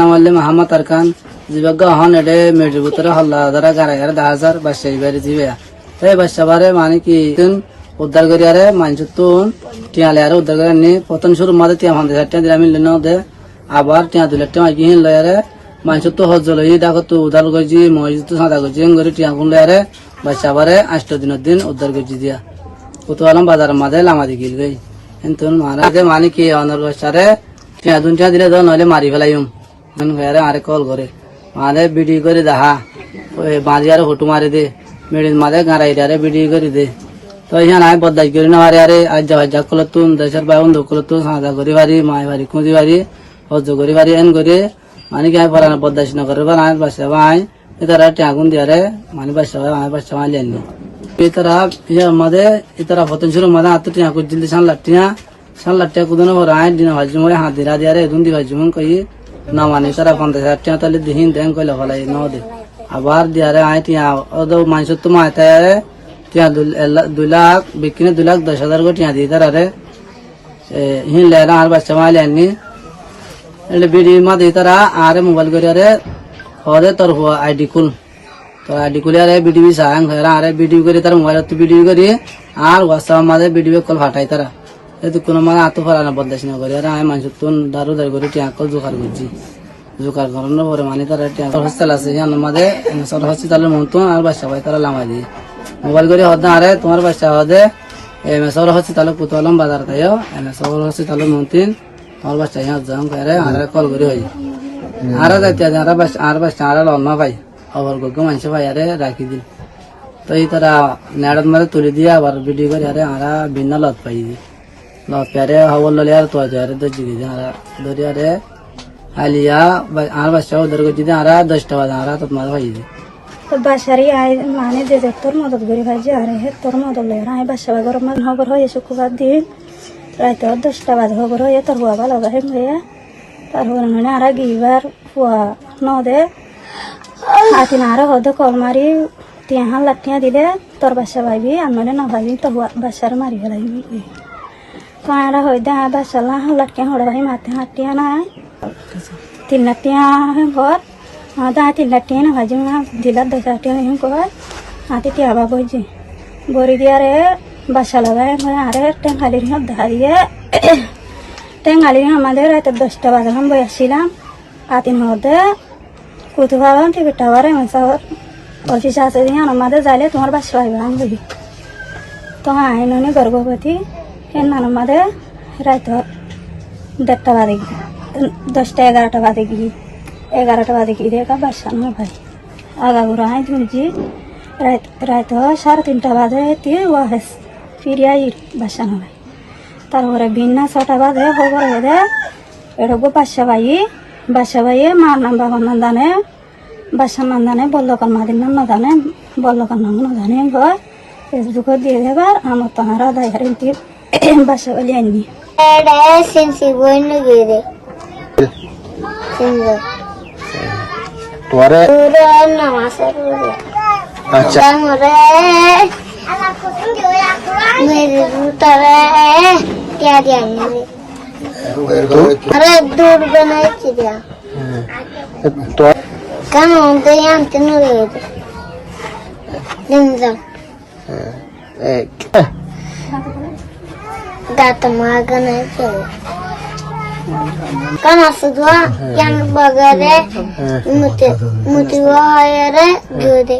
নাম হলে মোহাম্মদ আরকান জীবজ্ঞ হন এডে মেডির ভিতরে হল্লা ধরা গাড়া গাড়া দশ হাজার বাচ্চা এবারে দিবে এই বাচ্চা বারে মানে কি উদ্ধার করি আরে মানুষ তুন টিয়ালে আরে উদ্ধার করে নি প্রথম শুরু মাঝে টিয়া ফান্দি টিয়া দিলাম, মিললে ন দে। আবার টিয়া দিলে টিয়া কি হিন লয় আরে। মানুষ তো হজ লই ডাকো তো উদ্ধার করছি মসজিদ তো সাদা করছি করে টিয়া গুন লয় আরে। বাচ্চা বারে আষ্ট দিনের দিন উদ্ধার করছি দিয়া। কত আলম বাজার মাঝে লামা দি গিল গই। কিন্তু মারা মানে কি অনর বাচ্চারে টিয়া দুন টিয়া দিলে তো নইলে মারি ফেলাইম। ঘরে আরে কল করে। মারে বিডি করে দেখা। ওই বাঁধি আরে ফটো মারি দে। মেডিন মাঝে গাড়াই আরে বিডি করে দে। তো ইহান আয় বদাই করি না আরে আরে আজ যা যা কল তুন, দেশের বাই বন্ধ কল তুন সাদা করি বাড়ি মাই বাড়ি খুঁজি বাড়ি হজ করি বাড়ি এন করে। মানে কি আয় পড়ানো বদাইশ না করে বা আয় বাসা আয় এতারা টিয়াগুন দিয়ে আরে মানে বাসা বা আয় বাসা মালি আনি ইতারা ইয়া মাঝে ইতারা ফতন শুরু মাঝে হাতে টিয়া করে দিলে, সান লাটিয়া সান লাটিয়া কুদনে ভর, আয় দিন ভাজি মই হাত দিরা দিয়ে আরে দুন দি ভাজি মন কই। না মানে তারা পঞ্চাশ হাজার টাকা তাহলে দিহিন দেন কইলে ফলাই ন দে আবার দিয়ারে আয় টিয়া ওদের মানুষ তো মাইতে টিয়া দুই লাখ বিক্রি দুই লাখ দশ হাজার করে টিয়া দিয়ে তারা হিন লেরা আর বাচ্চা মাইলে আনি એટલે બીડી માં દે તારા આરે મોબાઈલ કરી અરે હવે તર આઈડી ખુલ તો આઈડી ખુલી আরে বিডিবি সাং হেরা আরে বিডিবি করে তার মোবাইল তো বিডিবি করি আর হোয়াটসঅ্যাপ মাঝে বিডিবি কল ফাটাই তারা মানে মানে দিয়ে। মোবাইল করে হদে আরে তোমার বাচ্চা হদে এমএসর হসপিটালে কুতলম বাজার তাইও এমএসর হসপিটালের মন্ত্রী তোমার বাচ্চা ইয়া যাম করে আর কল করে হই আর যাইতে আর বাচ্চা আর বাচ্চা, আর লন ভাই, খবর গো মানুষ ভাই, আরে রাখি দিল। তো এই তারা নেড়ত মারে তুলে দিয়ে আবার ভিডিও করে, আরে, আরা ভিন্ন লত পাই দি পারে খবর ললে আর তো আরে জিগে দিয়ে আরা ধরি আরে আলিয়া আর বাচ্চা ওদের দিয়ে আরা দশটা বাজে আরা তো তোমার ভাই বাসারি আই মানে যে যে তোর মদত করি ভাই যে আরে হে তোর মদত লয় আই বাসা বাগর মান হবর হয়ে শুক্রবার দিন রাতে দশটা বাজে হবর হয়ে তোর হুয়া ভালো ভাই হয়ে তার হবর মানে আর গিবার হুয়া ন দে আতিন আর হদে কল মারি টিয়া হান লাঠিয়া দিলে তোর বাসা ভাইবি আমি না ভাবি তো হুয়া বাসার মারি ফেলাইবি আর হয়ে দে বাসা হান লাঠিয়া হড় ভাই মাতে হাটিয়া নাই তিন লাঠিয়া ঘর দা তিন লাঠিয়া না ভাজি মা দিলার দশ লাঠিয়া হিম কয় হাতে টিয়া বা বইছি বড়ি দিয়ে আরে বাসা লাগাই আরে টেঙ্গালির হিম দেখা দিয়ে টেঙ্গালির আমাদের রাতে দশটা বাজলাম বই আসছিলাম আতিন হতে কুতু ভাবাম টিভি টাওয়ারে মেসাওয়ার অফিস আছে দিয়ে আমাদের যাইলে তোমার বাসা আমি বলি তো আইননি গর্ভবতী এর নান রাত দেড়টা বাজে দশটা এগারোটা বাজে গিয়ে, এগারোটা বাজে গিয়ে দেখা বাসা না ভাই। আগাগুড়া আই ধুলছি রাত সাড়ে তিনটা বাজে দিয়ে ওয়াহেস ফিরে আই বাসা না ভাই। তারপরে ভিন্ন ছটা বাজে, খবর এটা গো বাসা ভাই, বাসা ভাইয়ে মার নাম বাবার নাম জানে বাসার নাম জানে, বল্লকার মাদির নাম না জানে, বল্লকার নাম না জানে ঘর ফেসবুকে দিয়ে দেবার, আমার তো হারা দায় হারিয়ে বাসা বালি আনবি তোরে আচ্ছা কেন আনতে নড়ে গেছে дата Канасыдва яны багаре мутывааре гюде.